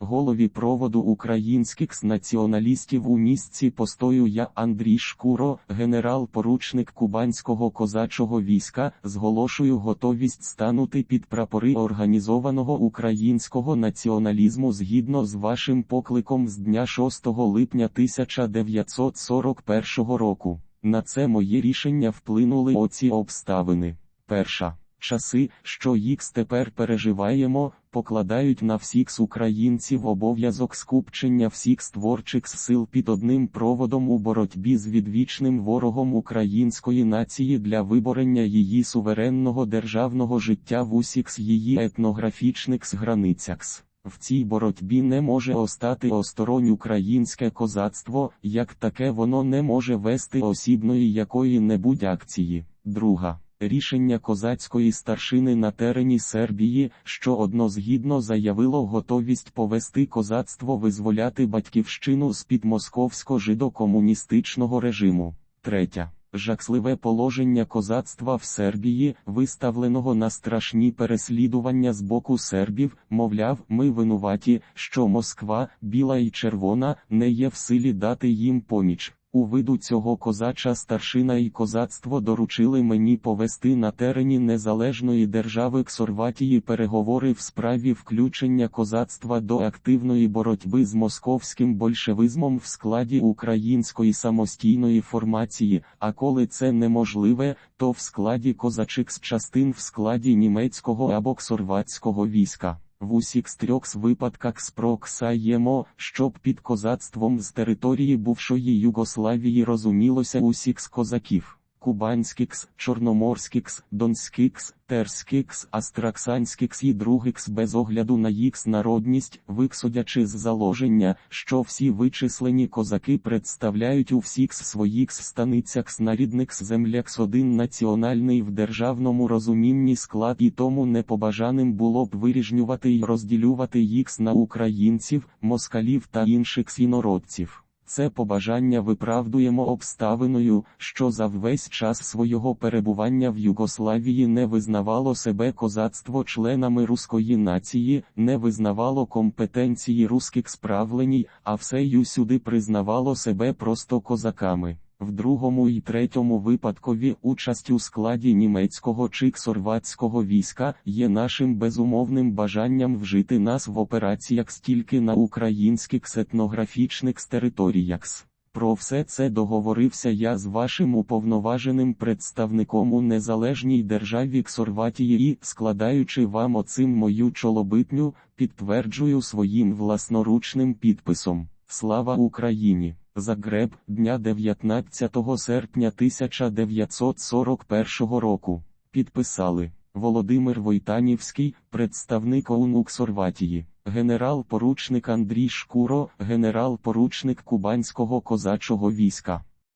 Голові проводу українських націоналістів у місці постою я Андрій Шкуро, генерал-поручник Кубанського козачого війська, зголошую готовість станути під прапори організованого українського націоналізму згідно з вашим покликом з дня 6 липня 1941 року. На це моє рішення вплинули оці обставини. Перша. Часи, що їх тепер переживаємо, покладають на всіх українців обов'язок скупчення всіх створчих сил під одним проводом у боротьбі з відвічним ворогом української нації для виборення її суверенного державного життя в усіх її етнографічних границях. В цій боротьбі не може остати осторонь українське козацтво, як таке воно не може вести осібної якої-небудь акції. Друга. Рішення козацької старшини на терені Сербії, що однозгідно заявило готовість повести козацтво визволяти батьківщину з-під московсько-жидокомуністичного режиму. Третя. Жахливе положення козацтва в Сербії, виставленого на страшні переслідування з боку сербів, мовляв, ми винуваті, що Москва, біла і червона, не є в силі дати їм поміч. У виду цього козача старшина і козацтво доручили мені повести на терені незалежної держави Ксорватії переговори в справі включення козацтва до активної боротьби з московським большевизмом в складі української самостійної формації, а коли це неможливе, то в складі козачих з частин в складі німецького або ксорватського війська. В усіх трьох випадках спроксаємо, щоб під козацтвом з території бувшої Югославії розумілося усіх з козаків. Кубанськікс, Чорноморськікс, Донськікс, Терськікс, Астраксанськікс і другикс без огляду на їх народність, висудячи з заложення, що всі вичислені козаки представляють у всіх своїх станицях снарідних землях один національний в державному розумінні склад і тому непобажаним було б виріжнювати й розділювати їх на українців, москалів та інших інородців. Це побажання виправдуємо обставиною, що за весь час свого перебування в Югославії не визнавало себе козацтво членами руської нації, не визнавало компетенції руських справленій, а все сюди признавало себе просто козаками. В другому і третьому випадкові участь у складі німецького чи ксорватського війська є нашим безумовним бажанням вжити нас в операціях стільки на українських етнографічних територіях. Про все це договорився я з вашим уповноваженим представником у незалежній державі Ксорватії і, складаючи вам оцим мою чолобитню, підтверджую своїм власноручним підписом. Слава Україні! Загреб, дня 19 серпня 1941 року. Підписали Володимир Войтанівський, представник ОУН у Ксорватії, генерал-поручник Андрій Шкуро, генерал-поручник Кубанського козачого війська.